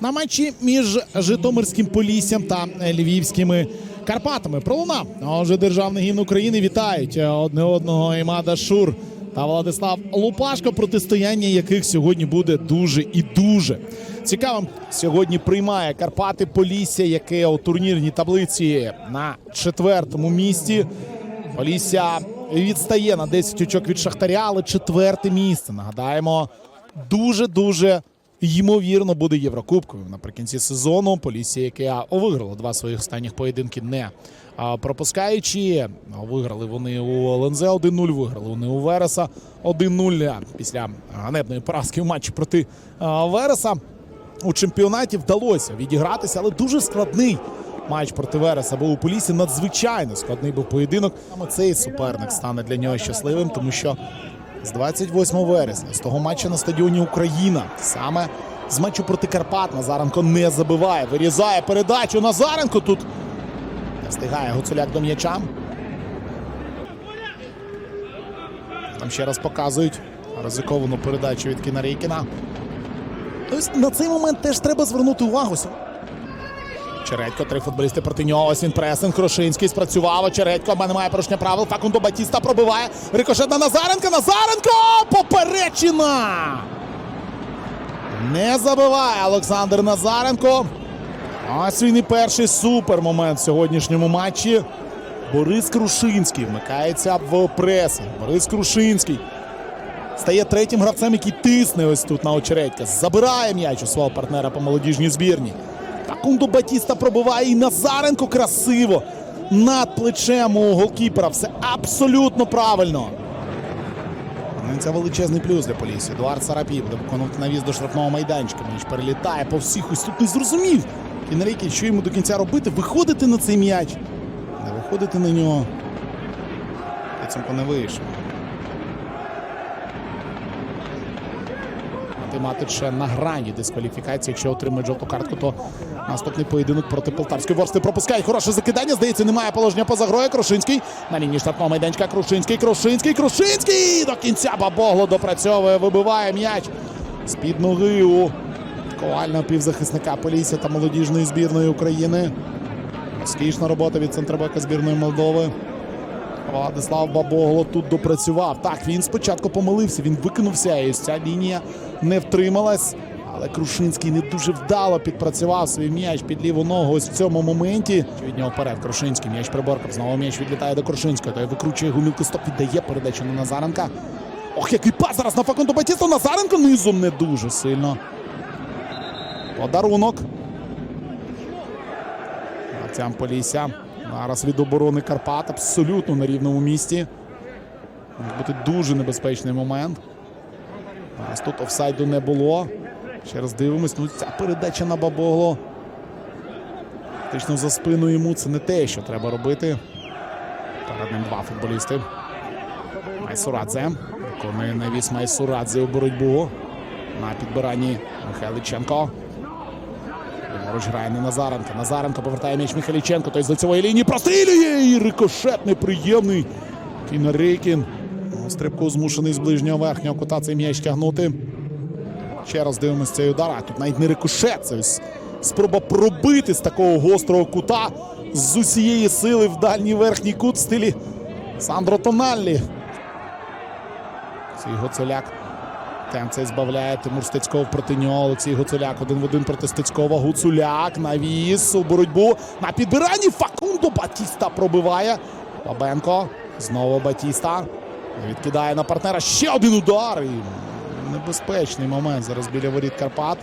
на матчі між Житомирським Поліссям та Львівськими Карпатами. Пролунав. Отже, державний гімн України вітають одне одного Імада Шур та Владислав Лупашко, протистояння яких сьогодні буде дуже і дуже цікавим. Сьогодні приймає Карпати Полісся, яке у турнірній таблиці на четвертому місці. Полісся відстає на 10 очок від Шахтаря, але четверте місце. Нагадаємо, дуже-дуже ймовірно буде Єврокубковим наприкінці сезону. Полісся, яке виграло два своїх останніх поєдинки, не пропускаючи. Виграли вони у ЛНЗ 1-0, виграли вони у Вереса 1-0 після ганебної поразки в матчі проти Вереса. У чемпіонаті вдалося відігратися, але дуже складний матч проти Вереса. Бо у Полісі надзвичайно складний був поєдинок. Саме цей суперник стане для нього щасливим, тому що з 28 вересня, з того матчу на стадіоні Україна, саме з матчу проти Карпат Назаренко не забиває. Вирізає передачу Назаренко. Тут не встигає Гуцуляк до м'яча. Там ще раз показують ризиковану передачу від Кінарейкіна. Тобто на цей момент теж треба звернути увагу. Чередько, три футболісти проти нього. Ось він пресинг. Крошинський спрацював. Очередько, в мене немає порушення правил. Факундо Батіста пробиває. Рикошет на Назаренка. Назаренко! Поперечина! Не забиває Олександр Назаренко. Ось він і перший супер момент в сьогоднішньому матчі. Борис Крушинський вмикається в пресинг. Борис Крушинський стає третім гравцем, який тисне ось тут на очередька. Забирає м'яч у свого партнера по молодіжній збірні. Такундо Батіста пробиває і Назаренко красиво. Над плечем у голкіпера. Все абсолютно правильно. Ну, Це величезний плюс для Полісі. Едуард Сарапій буде виконувати навіз до штрафного майданчика. М'яч перелітає по всіх. Ось тут не зрозумів. Кінерейки, що йому до кінця робити? Виходити на цей м'яч. Не виходити на нього. Киценко не вийшов. Математич на грані дискваліфікації. Якщо отримає жовту картку, то наступний поєдинок проти полтавської ворсти пропускає. Хороше закидання. Здається, немає положення поза грою. Крушинський на лінії штрафного майданчика. Крушинський, Крушинський, Крушинський! До кінця Бабогло допрацьовує, вибиває м'яч з-під ноги у ковального півзахисника Полісся та молодіжної збірної України. Успішна робота від центробека збірної Молдови. Владислав Бабогло тут допрацював. Так, він спочатку помилився, він викинувся, і ось ця лінія не втрималась. Але Крушинський не дуже вдало підпрацював свій м'яч під ліву ногу ось в цьому моменті. Від нього вперед Крушинський м'яч приборкав. Знову м'яч відлітає до Крушинського. Той викручує гумілку стоп, віддає передачу на Назаренка. Ох, який пас зараз на Факунду Батісту. Назаренко низом не дуже сильно. Подарунок. Гравцям Полісся. Зараз від оборони Карпат абсолютно на рівному місці. Може бути дуже небезпечний момент. Зараз тут офсайду не було. Ще раз дивимось. Ну, ця передача на Бабогло. Фактично за спину йому це не те, що треба робити. Перед ним два футболісти. Майсурадзе. Виконує навіс Майсурадзе у боротьбу. На підбиранні Михайличенко. Ліворуч грає на Назаренка. Назаренко повертає м'яч Михайліченко. Той з лицевої лінії прострілює. І рикошет неприємний. Кінарейкін. Ну, Стрибко змушений з ближнього верхнього кута цей м'яч тягнути. Ще раз дивимося цей удар. А тут навіть не рикошет. Це спроба пробити з такого гострого кута з усієї сили в дальній верхній кут в стилі Сандро Тоналлі. Цей Гоцеляк Темце збавляє Тимур Стецьков проти нього. Олексій Гуцуляк один в один проти Стецькова. Гуцуляк навіс у боротьбу на підбиранні. Факундо Батіста пробиває. Бабенко. Знову Батіста. Відкидає на партнера. Ще один удар. І небезпечний момент зараз біля воріт Карпат.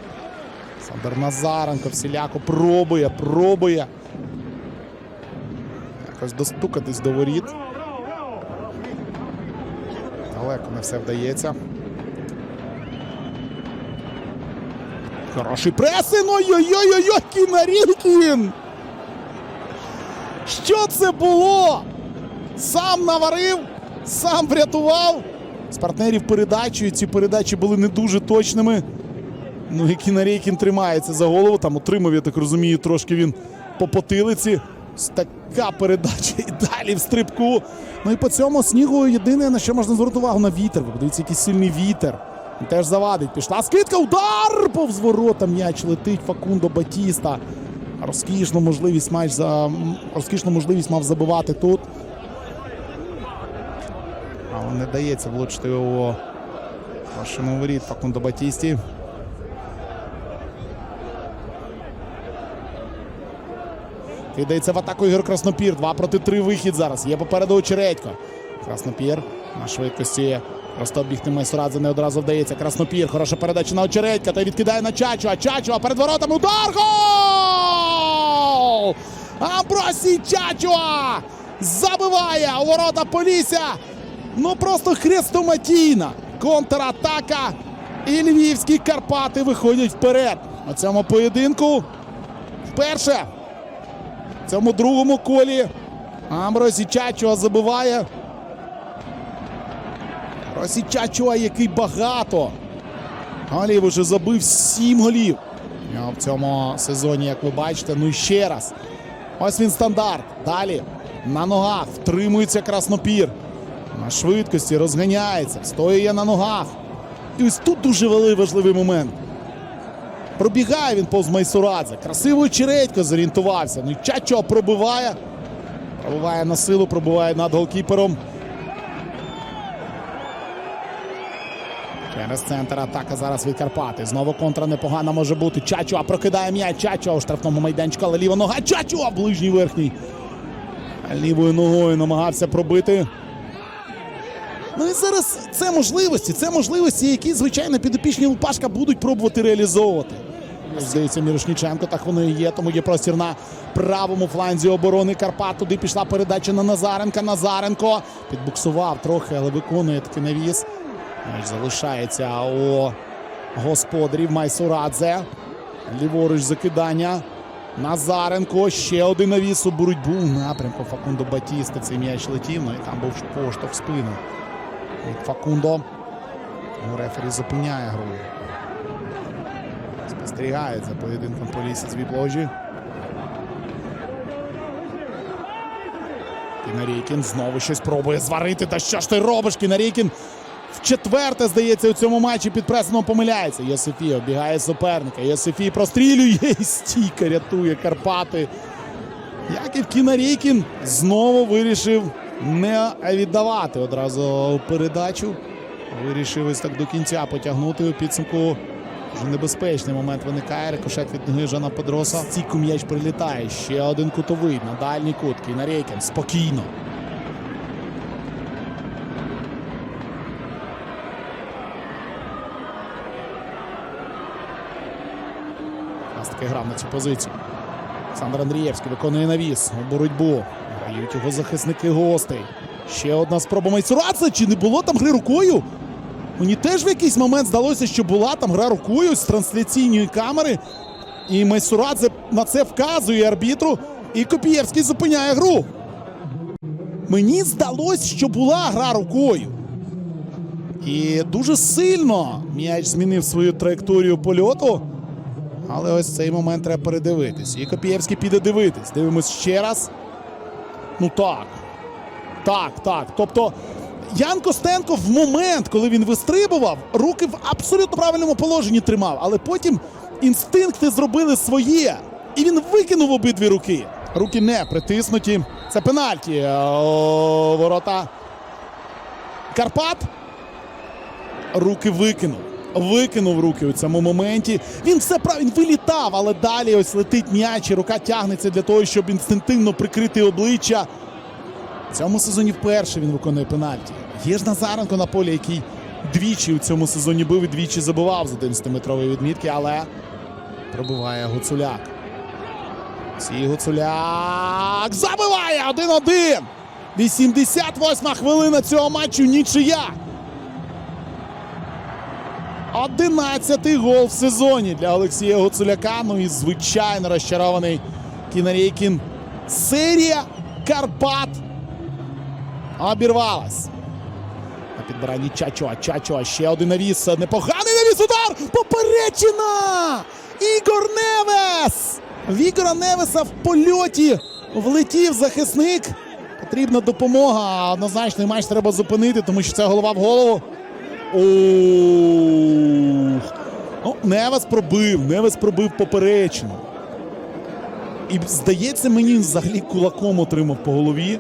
Сандер Назаренко всіляко пробує, пробує. Якось достукатись до воріт. Далеко не все вдається. Хороший пресин. Ой-ой-ой-ой, Кінарінкін! Що це було? Сам наварив, сам врятував. З партнерів передачу. Ці передачі були не дуже точними. Ну і Кінарейкін тримається за голову. Там отримав, я так розумію, трошки він по потилиці. Така передача і далі в стрибку. Ну і по цьому снігу єдине, на що можна звернути увагу на вітер. Ви подивіться, який сильний вітер. Теж завадить. Пішла скидка. Удар! Повз ворота м'яч летить Факундо Батіста. Розкішну можливість матч за розкішну можливість мав забивати тут. Але не дається влучити у вашому воріт Факундо Батісті. Кидається в атаку Ігор Краснопір. Два проти три вихід зараз. Є попереду Очередько. Краснопір на швидкості. Просто обігти Майсурадзе не одразу вдається. Краснопір. Хороша передача на Очередька. Той відкидає на Чачуа. Чачуа перед воротами. Удар! Гол! Амбросій Чачуа! Забиває у ворота Полісся. Ну просто хрестоматійна контратака. І львівські Карпати виходять вперед. У цьому поєдинку вперше в цьому другому колі Амбросі Чачуа забиває. Росічачуа, який багато. Голів уже забив сім голів. В цьому сезоні, як ви бачите, ну і ще раз. Ось він стандарт. Далі на ногах втримується краснопір. На швидкості розганяється, стоїть на ногах. І ось тут дуже важливий момент. Пробігає він повз Майсурадзе. Красиво Чередько зорієнтувався. Ну і Чачо пробиває. Пробиває на силу, пробиває над голкіпером. Через центр атака зараз від Карпати. Знову контра непогана може бути. Чачуа прокидає м'яч. Чачуа у штрафному майданчику, але ліва нога. Чачуа ближній верхній. Лівою ногою намагався пробити. Ну і зараз це можливості. Це можливості, які, звичайно, підопічні Лупашка будуть пробувати реалізовувати. Здається, Мірошніченко, так воно і є. Тому є простір на правому фланзі оборони Карпат. Туди пішла передача на Назаренка. Назаренко підбуксував трохи, але виконує такий навіс. Залишається у господарів Майсурадзе. Ліворуч закидання. Назаренко. Ще один навіс у боротьбу напрямку Факундо Батіста. Цей м'яч летів. Ну і там був поштовх в спину. Від Факундо. Тому рефері зупиняє гру. Спостерігає за поєдинком Полісся з Віпложі. Кінарійкін знову щось пробує зварити. Та що ж ти робиш, Кінарійкін? Вчетверте, здається, у цьому матчі під пресом помиляється. Йосифій оббігає суперника. Йосифій прострілює і стійка рятує Карпати. Яків Кінарійкін знову вирішив не віддавати одразу передачу. Вирішив ось так до кінця потягнути у підсумку. Дуже небезпечний момент виникає. Рикошет від ноги Жана Педроса. Стійку м'яч прилітає. Ще один кутовий на дальній кут. Кінарейкін спокійно. Таки грав на цю позицію. Олександр Андрієвський виконує навіс боротьбу. Грають його захисники гостей. Ще одна спроба Майсурадзе. Чи не було там гри рукою? Мені теж в якийсь момент здалося, що була там гра рукою з трансляційної камери. І Майсурадзе на це вказує арбітру. І Копієвський зупиняє гру. Мені здалося, що була гра рукою. І дуже сильно м'яч змінив свою траєкторію польоту. Але ось цей момент треба передивитись. І Копієвський піде дивитись. Дивимось ще раз. Ну так. Так, так. Тобто Ян Костенко в момент, коли він вистрибував, руки в абсолютно правильному положенні тримав, але потім інстинкти зробили своє. І він викинув обидві руки. Руки не притиснуті. Це пенальті. Е, Ворота Карпат. Руки викинув. Викинув руки у цьому моменті. Він все прав, він вилітав, але далі ось летить м'яч, і рука тягнеться для того, щоб інстинктивно прикрити обличчя. В цьому сезоні вперше він виконує пенальті. Є ж Назаренко на полі, який двічі у цьому сезоні бив і двічі забивав з 11-метрової відмітки, але пробиває Гуцуляк. Сій Гуцуляк забиває 1-1. 88 хвилина цього матчу нічия. 11-й гол в сезоні для Олексія Гуцуляка. Ну і звичайно розчарований Кінарейкін. Серія Карпат обірвалась. На підбиранні Чачуа. Чачуа. Ще один навіс. Непоганий навіс. Удар! Поперечина! Ігор Невес! В Ігора Невеса в польоті влетів захисник. Потрібна допомога. Однозначний матч треба зупинити, тому що це голова в голову. Ох. Ну, Невес пробив, Невес пробив поперечину. І здається, мені взагалі кулаком отримав по голові.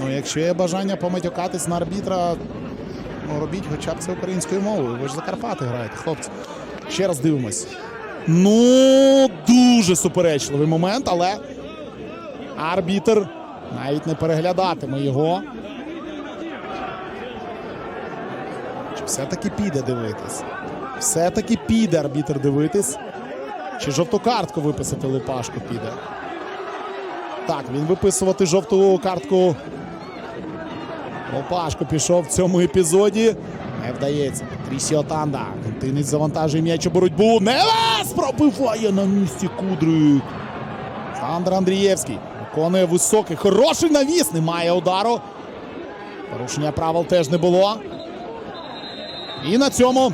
Ну, якщо є бажання поматюкатись на арбітра, ну робіть хоча б це українською мовою. Ви ж за Карпати граєте, хлопці. Ще раз дивимось. Ну, дуже суперечливий момент, але арбітр навіть не переглядатиме його. Все-таки піде дивитись? Все-таки піде арбітр дивитись. Чи жовту картку виписати Липашку піде? Так, він виписувати жовту картку. Лопашко пішов в цьому епізоді. Не вдається. Трісіо Танда. Континець завантажує м'яч у боротьбу. Невес пробиває на місці Кудрик. Олександр Андрієвський виконує високий, хороший навіс. Немає удару. Порушення правил теж не було. І на цьому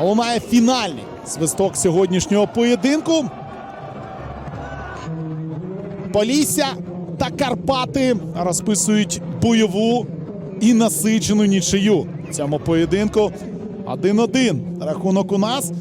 лунає фінальний свисток сьогоднішнього поєдинку. Полісся та Карпати розписують бойову і насичену нічию в цьому поєдинку. 1-1 рахунок у нас.